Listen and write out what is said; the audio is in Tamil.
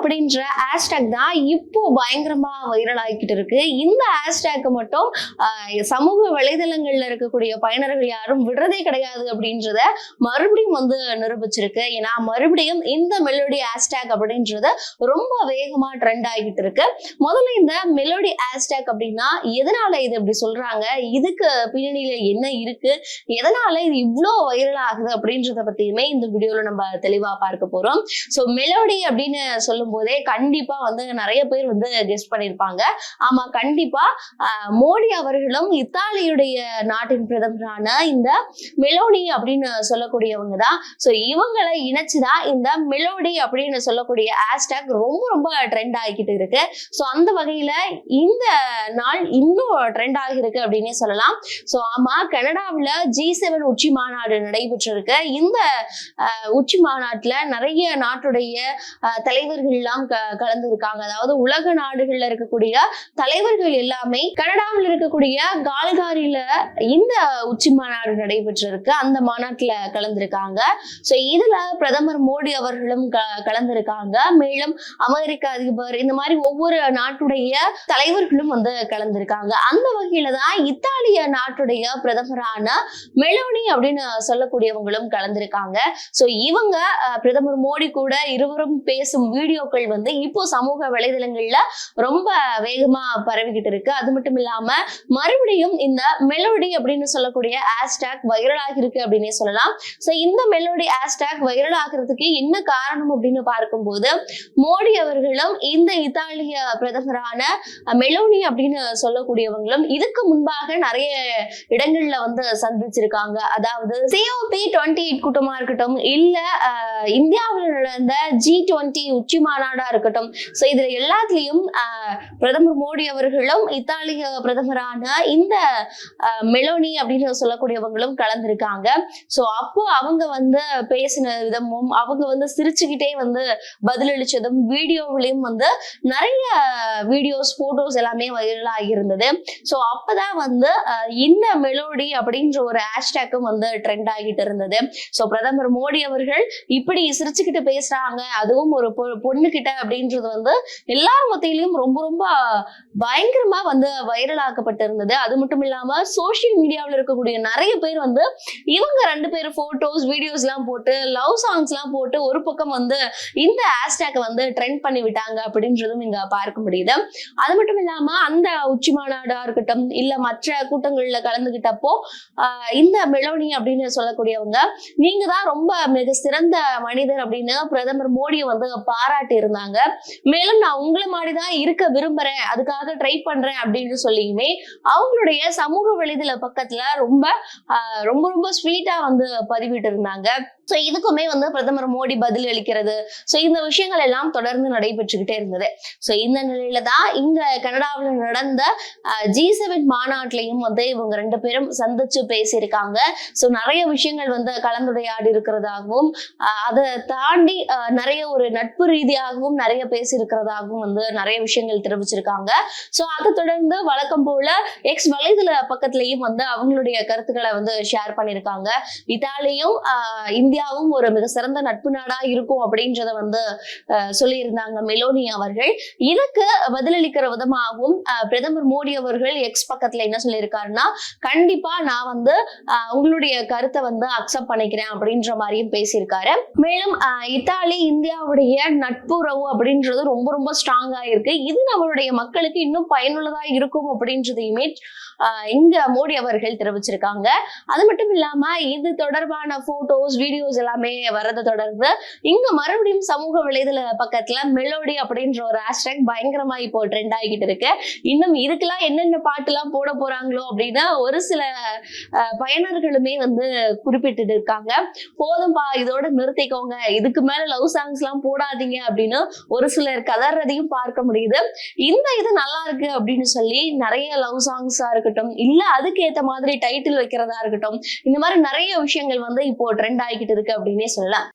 அப்படின்ற ஹேஷ்டேக் தான் இப்போ பயங்கரமா வைரல் ஆகிக்கிட்டு இருக்கு. இந்த ஹேஷ்டேக் மட்டும் சமூக வலைதளங்கள்ல இருக்கக்கூடிய பயனர்கள் யாரும் விடுறதே கிடையாது அப்படின்றத மறுபடியும் வந்து நிரூபிச்சிருக்கு. ஏன்னா மறுபடியும் இந்த மெலோடி ஹேஷ்டேக் அப்படின்றது ரொம்ப வேகமா ட்ரெண்ட் ஆகிட்டு இருக்கு. முதல்ல இந்த மெலோடி ஹேஷ்டேக் அப்படின்னா எதனால இது இப்படி சொல்றாங்க? இதுக்கு பின்னணியில என்ன இருக்கு? எதனால இது இவ்வளோ வைரல் ஆகுது அப்படின்றத பத்தியுமே இந்த வீடியோல நம்ம தெளிவா பார்க்க போறோம். ஸோ மெலோடி அப்படின்னு சொல்லும் போதே கண்டிப்பா வந்து நிறைய பேர் வந்து கெஸ்ட் பண்ணியிருப்பாங்க ஆமா கண்டிப்பா மோடி அவர்களும் இத்தாலியுடைய நாட்டின் பிரதமரான இந்த மெலோனி அப்படின்னு சொல்லக்கூடியவங்க தான். ஸோ இவங்களை இணைச்சுதான் இந்த மெலோடி அப்படின்னு சொல்லக்கூடிய ஹேஷ்டாக் ரொம்ப ரொம்ப ட்ரெண்ட் ஆகிக்கிட்டு இருக்கு. ஸோ அந்த வகையில இந்த நாள் இன்னும் ட்ரெண்ட் ஆகியிருக்கு அப்படின்னே சொல்லலாம். ஸோ ஆமா கனடாவில் ஜி செவன் உச்சி மாநாடு நடைபெற்றிருக்கு. இந்த உச்சி மாநாட்டுல நிறைய நாட்டுடைய அஹ், தலைவர்கள் எல்லாம் கலந்துருக்காங்க. அதாவது உலக நாடுகள்ல இருக்கக்கூடிய தலைவர்கள் எல்லாமே கனடாவில் இருக்கக்கூடிய கால்காரியில இந்த உச்சி மாநாடு நடைபெற்றிருக்கு. அந்த மாநாட்டுல கலந்திருக்காங்க. ஸோ இதுல பிரதமர் மோடி அவர்களும் கலந்திருக்காங்க. மேலும் அமெரிக்க அதிபர் இந்த மாதிரி ஒவ்வொரு நாட்டுடைய தலைவர்களும் வந்து கலந்திருக்காங்க. அந்த வகையில தான் இத்தாலிய நாட்டுடைய பிரதமரான மெலோனி அப்படின்னு சொல்லக்கூடியவங்களும் கலந்திருக்காங்க. ஸோ இவங்க பிரதமர் மோடி கூட இருவரும் பேசும் வீடியோ வீடியோக்கள் வந்து இப்போ சமூக வலைதளங்கள்ல ரொம்ப வேகமா பரவிக்கிட்டு இருக்கு. அது மட்டும் இல்லாம மறுபடியும் இந்த மெலோடி அப்படின்னு சொல்லக்கூடிய ஹேஷ்டேக் வைரல் ஆகிருக்கு அப்படின்னே சொல்லலாம். ஸோ இந்த மெலோடி ஹேஷ்டேக் வைரல் ஆகிறதுக்கு என்ன காரணம் அப்படின்னு பார்க்கும்போது மோடி அவர்களும் இந்த இத்தாலிய பிரதமரான மெலோனி அப்படின்னு சொல்லக்கூடியவங்களும் இதுக்கு முன்பாக நிறைய இடங்கள்ல வந்து சந்திச்சிருக்காங்க. அதாவது சிஓபி டுவெண்ட்டி எயிட் கூட்டமா இருக்கட்டும் இல்ல இந்தியாவில் நடந்த ஜி டுவெண்ட்டி உச்சிமா மாநாடா இருக்கட்டும். ஸோ இதுல எல்லாத்துலயும் பிரதமர் மோடி அவர்களும் இத்தாலிய பிரதமரான இந்த மெலோனி அப்படின்னு சொல்லக்கூடியவங்களும் கலந்திருக்காங்க. ஸோ அப்போ அவங்க வந்து பேசின விதமும் அவங்க வந்து சிரிச்சுக்கிட்டே வந்து பதிலளிச்சதும் வீடியோவிலையும் வந்து நிறைய வீடியோஸ் போட்டோஸ் எல்லாமே வைரல் ஆகியிருந்தது. ஸோ அப்பதான் வந்து இந்த மெலோடி அப்படின்ற ஒரு ஹேஷ்டேக்கும் வந்து ட்ரெண்ட் ஆகிட்டு இருந்தது. ஸோ பிரதமர் மோடி அவர்கள் இப்படி சிரிச்சுக்கிட்டு பேசுறாங்க அதுவும் ஒரு பொ- கிட்ட அப்படின்றது வந்து எல்லார் மத்தியிலையும் ரொம்ப ரொம்ப பயங்கரமா வந்து வைரல் ஆக்கப்பட்டிருந்தது. அது மட்டும் இல்லாம சோஷியல் மீடியாவில் இருக்கக்கூடிய நிறைய பேர் வந்து இவங்க ரெண்டு பேரும் போட்டோஸ் வீடியோஸ் எல்லாம் போட்டு லவ் சாங்ஸ் எல்லாம் போட்டு ஒரு பக்கம் வந்து இந்த ஹேஷ்டேக் வந்து ட்ரெண்ட் பண்ணி விட்டாங்க அப்படின்றதும் இங்க பார்க்க முடியுது. அது மட்டும் இல்லாம அந்த உச்சி மாநாடா இருக்கட்டும் இல்ல மற்ற கூட்டங்கள்ல கலந்துகிட்டப்போ ஆஹ் இந்த மெலோனி அப்படின்னு சொல்லக்கூடியவங்க நீங்க தான் ரொம்ப மிக சிறந்த மனிதர் அப்படின்னு பிரதமர் மோடியை வந்து பாராட்டி இருந்தாங்க. மேலும் நான் உங்களை மாதிரி தான் இருக்க விரும்புறேன். அதுக்காக ட்ரை பண்றேன் அப்படின்னு சொல்லியுமே அவங்களுடைய சமூக வலைதள பக்கத்துல ரொம்ப ரொம்ப ரொம்ப ஸ்வீட்டா வந்து பதிவிட்டு இருந்தாங்க. ஸோ இதுக்குமே வந்து பிரதமர் மோடி பதில் அளிக்கிறது. ஸோ இந்த விஷயங்கள் எல்லாம் தொடர்ந்து நடைபெற்றுக்கிட்டே இருந்தது. ஸோ இந்த நிலையில தான் இங்க கனடாவில் நடந்த ஜி செவன் மாநாட்டிலையும் வந்து இவங்க ரெண்டு பேரும் சந்திச்சு பேசியிருக்காங்க. ஸோ நிறைய விஷயங்கள் வந்து கலந்துரையாடி இருக்கிறதாகவும் அதை தாண்டி நிறைய ஒரு நட்பு ரீதியாகவும் நிறைய பேசியிருக்கிறதாகவும் வந்து நிறைய விஷயங்கள் தெரிவிச்சிருக்காங்க. ஸோ அதை தொடர்ந்து வழக்கம் போல எக்ஸ் வலைதள பக்கத்துலயும் வந்து அவங்களுடைய கருத்துக்களை வந்து ஷேர் பண்ணியிருக்காங்க. இத்தாலியும் ஆஹ் இந்தியாவும் ஒரு மிக சிறந்த நட்பு நாடா இருக்கும் அப்படின்றத வந்து சொல்லியிருந்தாங்க மெலோனி அவர்கள். இதுக்கு பதிலளிக்கிற விதமாகவும் பிரதமர் மோடி அவர்கள் எக்ஸ் பக்கத்துல என்ன சொல்லியிருக்காருன்னா கண்டிப்பா நான் வந்து உங்களுடைய கருத்தை வந்து அக்செப்ட் பண்ணிக்கிறேன் அப்படின்ற மாதிரியும் பேசியிருக்காரு. மேலும் இத்தாலி இந்தியாவுடைய நட்புறவு அப்படின்றது ரொம்ப ரொம்ப ஸ்ட்ராங்கா இருக்கு. இது நம்மளுடைய மக்களுக்கு இன்னும் பயனுள்ளதா இருக்கும் அப்படின்றதையுமே இங்க மோடி அவர்கள் தெரிவிச்சிருக்காங்க. அது மட்டும் இல்லாம இது தொடர்பான போட்டோஸ் வீடியோஸ் எல்லாமே வரதை தொடர்ந்து இங்க மறுபடியும் சமூக வலைதள பக்கத்துல மெலோடி அப்படின்ற ஒரு ஹேஷ்டேக் பயங்கரமா இப்போ ட்ரெண்ட் ஆகிட்டு இருக்கு. இன்னும் இதுக்கெல்லாம் என்னென்ன பாட்டுலாம் போட போறாங்களோ அப்படின்னா ஒரு சில பயனர்களுமே வந்து குறிப்பிட்டு இருக்காங்க. போதும்பா இதோட நிறுத்திக்கோங்க. இதுக்கு மேல லவ் சாங்ஸ் எல்லாம் போடாதீங்க அப்படின்னு ஒரு சிலர் கதறதையும் பார்க்க முடியுது. இந்த இது நல்லா இருக்கு அப்படின்னு சொல்லி நிறைய லவ் சாங்ஸா இருக்கட்டும் இல்ல அதுக்கு ஏத்த மாதிரி டைட்டில் வைக்கிறதா இருக்கட்டும் இந்த மாதிரி நிறைய விஷயங்கள் வந்து இப்போ ட்ரெண்ட் ஆகிட்டு இருக்கு அப்படின்னே சொல்லலாம்.